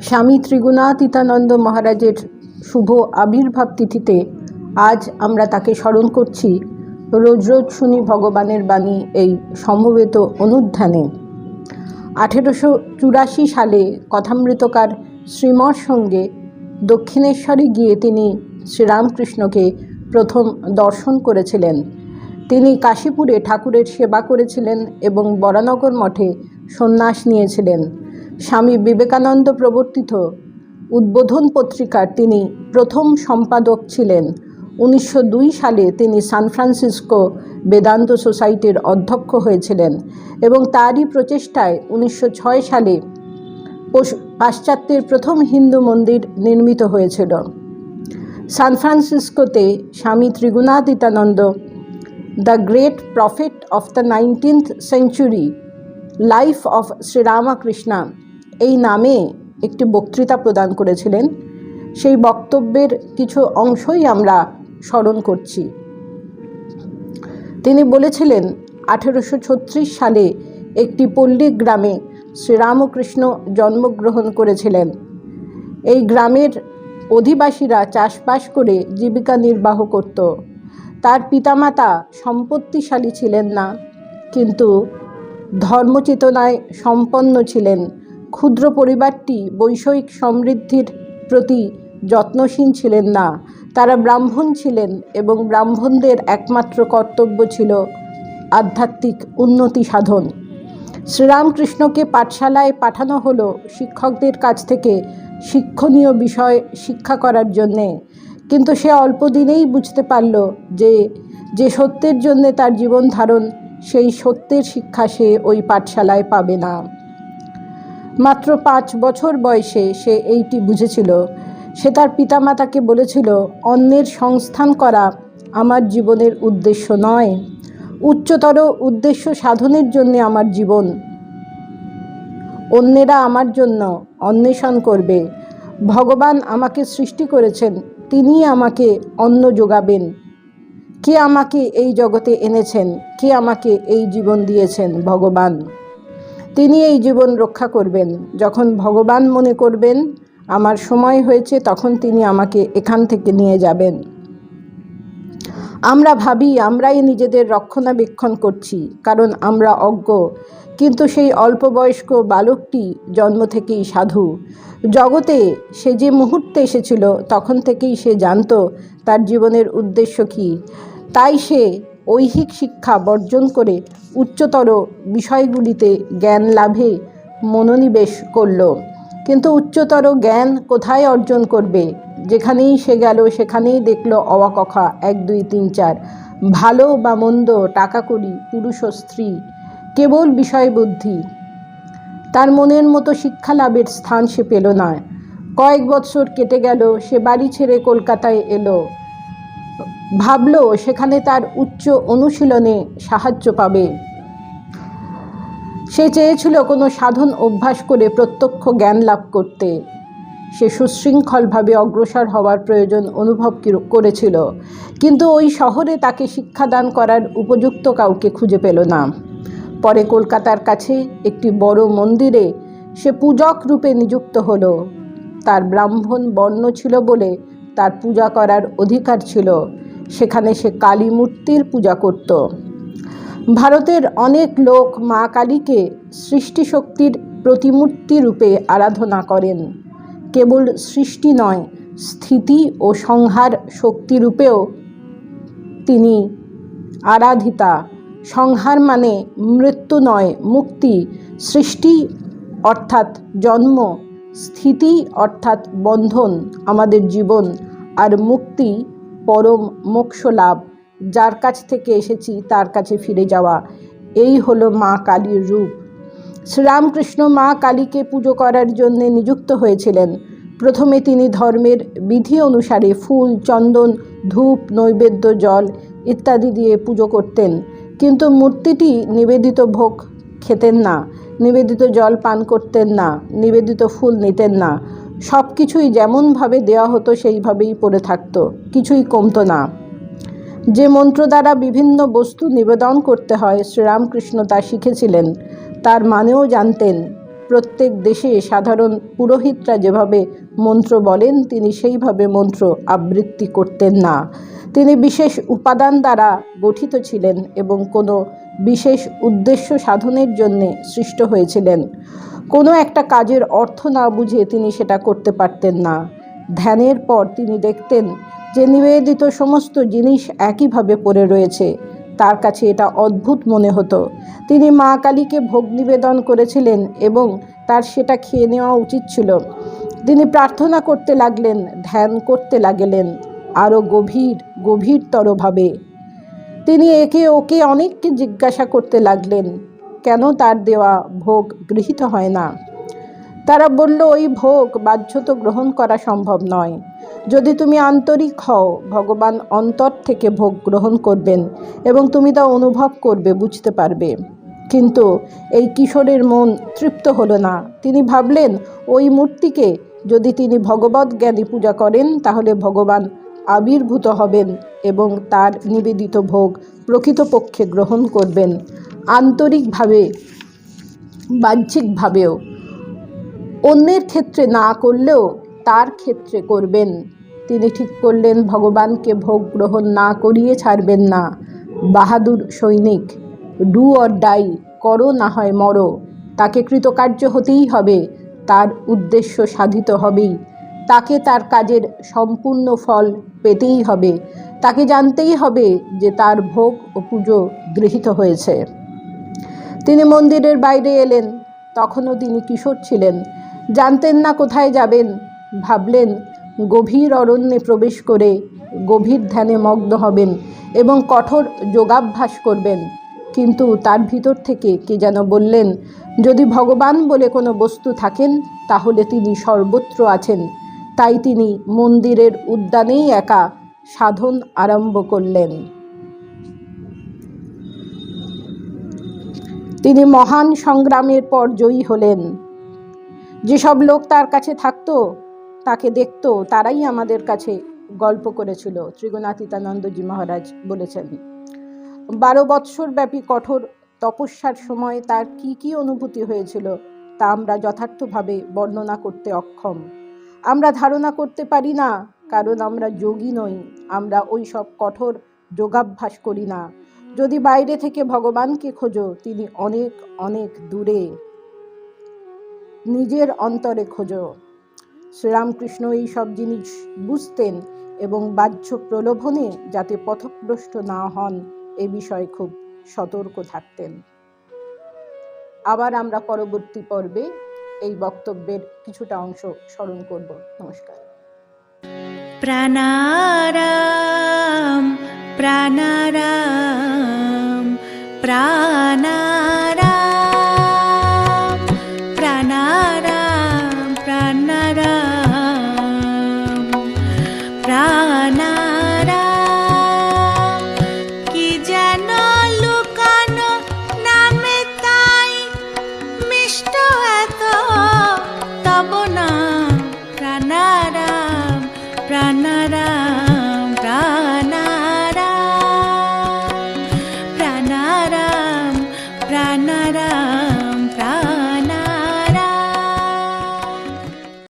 স্বামী ত্রিগুণাতীতানন্দ মহারাজের শুভ আবির্ভাব তিথিতে আজ আমরা তাকে স্মরণ করছি। রোজ রোজ শুনি ভগবানের বাণী এই সমবেত অনুধ্যানে। আঠেরোশো চুরাশি সালে কথামৃতকার শ্রীমর সঙ্গে দক্ষিণেশ্বরে গিয়ে তিনি শ্রীরামকৃষ্ণকে প্রথম দর্শন করেছিলেন। তিনি কাশীপুরে ঠাকুরের সেবা করেছিলেন এবং বরানগর মঠে সন্ন্যাস নিয়েছিলেন। স্বামী বিবেকানন্দ প্রবর্তিত উদ্বোধন পত্রিকার তিনি প্রথম সম্পাদক ছিলেন। উনিশশো দুই সালে তিনি সান ফ্রান্সিসকো বেদান্ত সোসাইটির অধ্যক্ষ হয়েছিলেন এবং তারই প্রচেষ্টায় উনিশশো ছয় সালে পশু- পাশ্চাত্যের প্রথম হিন্দু মন্দির নির্মিত হয়েছিল। সান ফ্রান্সিসকোতে Swami Trigunatitananda the great prophet of the nineteenth century, life of Sri Ramakrishna এই নামে একটি বক্তৃতা প্রদান করেছিলেন। সেই বক্তব্যের কিছু অংশই আমরা স্মরণ করছি। তিনি বলেছিলেন, আঠেরোশো ছত্রিশ সালে একটি পল্লী গ্রামে শ্রীরামকৃষ্ণ জন্মগ্রহণ করেছিলেন। এই গ্রামের অধিবাসীরা চাষবাস করে জীবিকা নির্বাহ করত। তার পিতামাতা সম্পত্তিশালী ছিলেন না, কিন্তু ধর্মচেতনায় সম্পন্ন ছিলেন। ক্ষুদ্র পরিবারটি বৈষয়িক সমৃদ্ধির প্রতি যত্নশীল ছিলেন না। তারা ব্রাহ্মণ ছিলেন এবং ব্রাহ্মণদের একমাত্র কর্তব্য ছিল আধ্যাত্মিক উন্নতি সাধন। শ্রীরামকৃষ্ণকে পাঠশালায় পাঠানো হলো শিক্ষকদের কাছ থেকে শিক্ষণীয় বিষয় শিক্ষা করার জন্যে। কিন্তু সে অল্প দিনেই বুঝতে পারল যে যে সত্যের জন্যে তার জীবন ধারণ, সেই সত্যের শিক্ষা সে ওই পাঠশালায় পাবে না। মাত্র পাঁচ বছর বয়সে সে এইটি বুঝেছিল। সে তার পিতামাতাকে বলেছিল, অন্যের সংস্থান করা আমার জীবনের উদ্দেশ্য নয়। উচ্চতর উদ্দেশ্য সাধনের জন্যে আমার জীবন। অন্যেরা আমার জন্য অন্বেষণ করবে। ভগবান আমাকে সৃষ্টি করেছেন, তিনিই আমাকে অন্ন যোগাবেন। কে আমাকে এই জগতে এনেছেন? কে আমাকে এই জীবন দিয়েছেন? ভগবান। তিনি এই জীবন রক্ষা করবেন। যখন ভগবান মনে করবেন, আমার সময় হয়েছে, তখন তিনি আমাকে এখান থেকে নিয়ে যাবেন। আমরা ভাবি, আমরাই নিজেদের রক্ষণাবেক্ষণ করছি, কারণ আমরা অজ্ঞ। কিন্তু সেই অল্প বয়স্ক বালকটি জন্ম থেকেই সাধু। জগতে সে যে মুহূর্তে এসেছিল, তখন থেকেই সে জানতো তার জীবনের উদ্দেশ্য কী। তাই সে ঐহিক শিক্ষা বর্জন করে উচ্চতর বিষয়গুলিতে জ্ঞান লাভে মনোনিবেশ করল। কিন্তু উচ্চতর জ্ঞান কোথায় অর্জন করবে? যেখানেই সে গেল, সেখানেই দেখল অওয়াকখা এক, দুই, তিন, চার। ভালো বা মন্দ টাকা করি পুরুষ ও স্ত্রী, কেবল বিষয় বুদ্ধি। তার মনের মতো শিক্ষা লাভের স্থান সে পেল না। কয়েক বৎসর কেটে গেল, সে বাড়ি ছেড়ে কলকাতায় এলো। ভাবলো সেখানে তার উচ্চ অনুশীলনে সাহায্য পাবে। সে চেয়েছিল কোনো সাধন অভ্যাস করে প্রত্যক্ষ জ্ঞান লাভ করতে। সে সুশৃঙ্খলভাবে অগ্রসর হওয়ার প্রয়োজন অনুভব করেছিল, কিন্তু ওই শহরে তাকে শিক্ষাদান করার উপযুক্ত কাউকে খুঁজে পেল না। পরে কলকাতার কাছে একটি বড় মন্দিরে সে পূজক রূপে নিযুক্ত হলো। তার ব্রাহ্মণ বর্ণ ছিল বলে তার পূজা করার অধিকার ছিল। সেখানে সে কালী মূর্তির পূজা করত। ভারতের অনেক লোক মা কালীকে সৃষ্টিশক্তির প্রতিমূর্তি রূপে আরাধনা করেন। কেবল সৃষ্টি নয়, স্থিতি ও সংহার শক্তিরূপেও তিনি আরাধিতা। সংহার মানে মৃত্যু নয়, মুক্তি। সৃষ্টি অর্থাৎ জন্ম, স্থিতি অর্থাৎ বন্ধন, আমাদের জীবন। আর মুক্তি পরম মোক্ষ লাভ যার কাছ থেকে এসেছি, তার কাছে ফিরে যাওয়া। এই হলো মা কালীর রূপ। শ্রীরামকৃষ্ণ মা কালীকে পুজো করার জন্য নিযুক্ত হয়েছিলেন। প্রথমে তিনি ধর্মের বিধি অনুসারে ফুল, চন্দন, ধূপ, নৈবেদ্য, জল ইত্যাদি দিয়ে পুজো করতেন। কিন্তু মূর্তিটি নিবেদিত ভোগ খেতেন না, নিবেদিত জল পান করতেন না, নিবেদিত ফুল নিতেন না। সব কিছুই যেমনভাবে দেওয়া হতো সেইভাবেই পড়ে থাকতো, কিছুই কমতো না। যে মন্ত্র দ্বারা বিভিন্ন বস্তু নিবেদন করতে হয়, শ্রীরামকৃষ্ণ তা শিখেছিলেন, তার মানেও জানতেন। প্রত্যেক দেশে সাধারণ পুরোহিতরা যেভাবে মন্ত্র বলেন, তিনি সেইভাবে মন্ত্র আবৃত্তি করতেন না। তিনি বিশেষ উপাদান দ্বারা গঠিত ছিলেন এবং কোনো বিশেষ উদ্দেশ্য সাধনের জন্যে সৃষ্ট হয়েছিলেন। কোনো একটা কাজের অর্থ না বুঝে তিনি সেটা করতে পারতেন না। ধ্যানের পর তিনি দেখতেন যে নিবেদিত সমস্ত জিনিস একইভাবে পড়ে রয়েছে। তার কাছে এটা অদ্ভুত মনে হতো। তিনি মা কালীকে ভোগ নিবেদন করেছিলেন এবং তার সেটা খেয়ে নেওয়া উচিত ছিল। তিনি প্রার্থনা করতে লাগলেন, ধ্যান করতে লাগলেন আরও গভীর, গভীরতরভাবে। তিনি একে ওকে অনেককে জিজ্ঞাসা করতে লাগলেন, কেন তার দেওয়া ভোগ গৃহীত হয় না? তারা বলল, ওই ভোগ বাধ্যত গ্রহণ করা সম্ভব নয়। যদি তুমি আন্তরিক হও, ভগবান অন্তর থেকে ভোগ গ্রহণ করবেন এবং তুমি তা অনুভব করবে, বুঝতে পারবে। কিন্তু এই কিশোরের মন তৃপ্ত হলো না। তিনি ভাবলেন, ওই মূর্তিকে যদি তিনি ভগবত জ্ঞানী পূজা করেন, তাহলে ভগবান আবির্ভূত হবেন এবং তার নিবেদিত ভোগ প্রকৃতপক্ষে গ্রহণ করবেন আন্তরিকভাবে, বাহ্যিকভাবেও। অন্যের ক্ষেত্রে না করলেও তার ক্ষেত্রে করবেন। তিনি ঠিক করলেন, ভগবানকে ভোগ গ্রহণ না করিয়ে ছাড়বেন না। বাহাদুর সৈনিক ডু অর ডাই করো না হয় মরো। তাকে কৃতকার্য হতেই হবে, তার উদ্দেশ্য সাধিত হবেই। তাকে তার কাজের সম্পূর্ণ ফল পেতেই হবে। তাকে জানতেই হবে যে তার ভোগ ও পুজো গৃহীত হয়েছে। তিনি মন্দিরের বাইরে এলেন। তখনও তিনি কিশোর ছিলেন। জানতেন না কোথায় যাবেন। ভাবলেন গভীর অরণ্যে প্রবেশ করে গভীর ধ্যানে মগ্ন হবেন এবং কঠোর যোগাভ্যাস করবেন। কিন্তু তার ভিতর থেকে কে যেন বললেন, যদি ভগবান বলে কোনো বস্তু থাকেন, তাহলে তিনি সর্বত্র আছেন। তাই তিনি মন্দিরের উদ্যানেই একা সাধন আরম্ভ করলেন। তিনি মহান সংগ্রামের পর জয়ী হলেন। যেসব লোক তার কাছে থাকতো তাকে দেখতো, তারাই আমাদের কাছে গল্প করেছিল, ত্রিগুণাতীতানন্দজি মহারাজ বলেছেন। বারো বৎসর ব্যাপী কঠোর তপস্যার সময় তার কি কি অনুভূতি হয়েছিল, তা আমরা যথার্থভাবে বর্ণনা করতে অক্ষম। আমরা ধারণা করতে পারি না, কারণ আমরা যোগী নই, আমরা ওই সব কঠোর যোগাভ্যাস করি না। যদি বাইরে থেকে ভগবানকে খোঁজো, তিনি অনেক অনেক দূরে নিজের অন্তরে খোঁজো। শ্রীরামকৃষ্ণ এই সব জিনিস বুঝতেন এবং বাহ্য প্রলোভনে যাতে পথভ্রষ্ট না হন, এ বিষয়ে খুব সতর্ক থাকতেন। আবার আমরা পরবর্তী পর্বে এই বক্তব্যের কিছুটা অংশ স্মরণ করব। নমস্কার। প্রাণারাম প্রাণারাম প্রাণারাম।